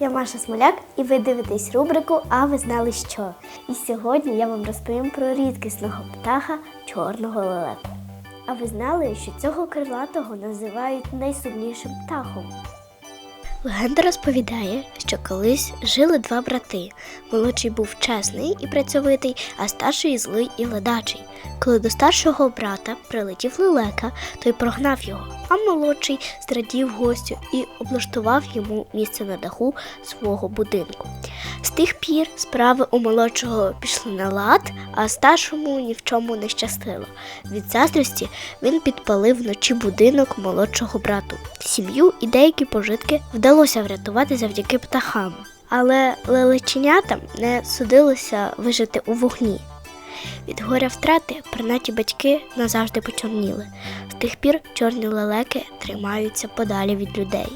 Я Маша Смоляк, і ви дивитесь рубрику А ви знали що? І сьогодні я вам розповім про рідкісного птаха чорного лелеку. А ви знали, що цього крилатого називають найсумнішим птахом? Легенда розповідає, що колись жили два брати. Молодший був чесний і працьовитий, а старший злий і ледачий. Коли до старшого брата прилетів лелека, той прогнав його, а молодший зрадів гостю і облаштував йому місце на даху свого будинку. З тих пір справи у молодшого пішли на лад, а старшому ні в чому не щастило. Від заздрості він підпалив вночі будинок молодшого брату. Сім'ю і деякі пожитки вдалося врятувати завдяки птахам. Але лелеченятам не судилося вижити у вогні. Від горя втрати принаті батьки назавжди почорніли. З тих пір чорні лелеки тримаються подалі від людей.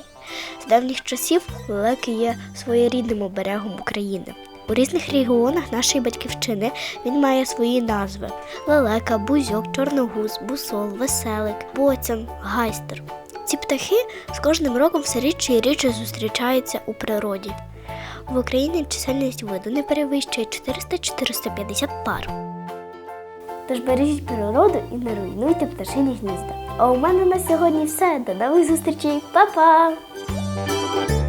З давніх часів лелеки є своєрідним оберегом України. У різних регіонах нашої батьківщини він має свої назви: лелека, бузьок, чорногуз, бусол, веселик, боцян, гайстер. Ці птахи з кожним роком все рідше і рідше зустрічаються у природі. В Україні чисельність виду не перевищує 400-450 пар. Тож бережіть природу і не руйнуйте пташині гнізда. А у мене на сьогодні все. До нових зустрічей, Па-па! Bye.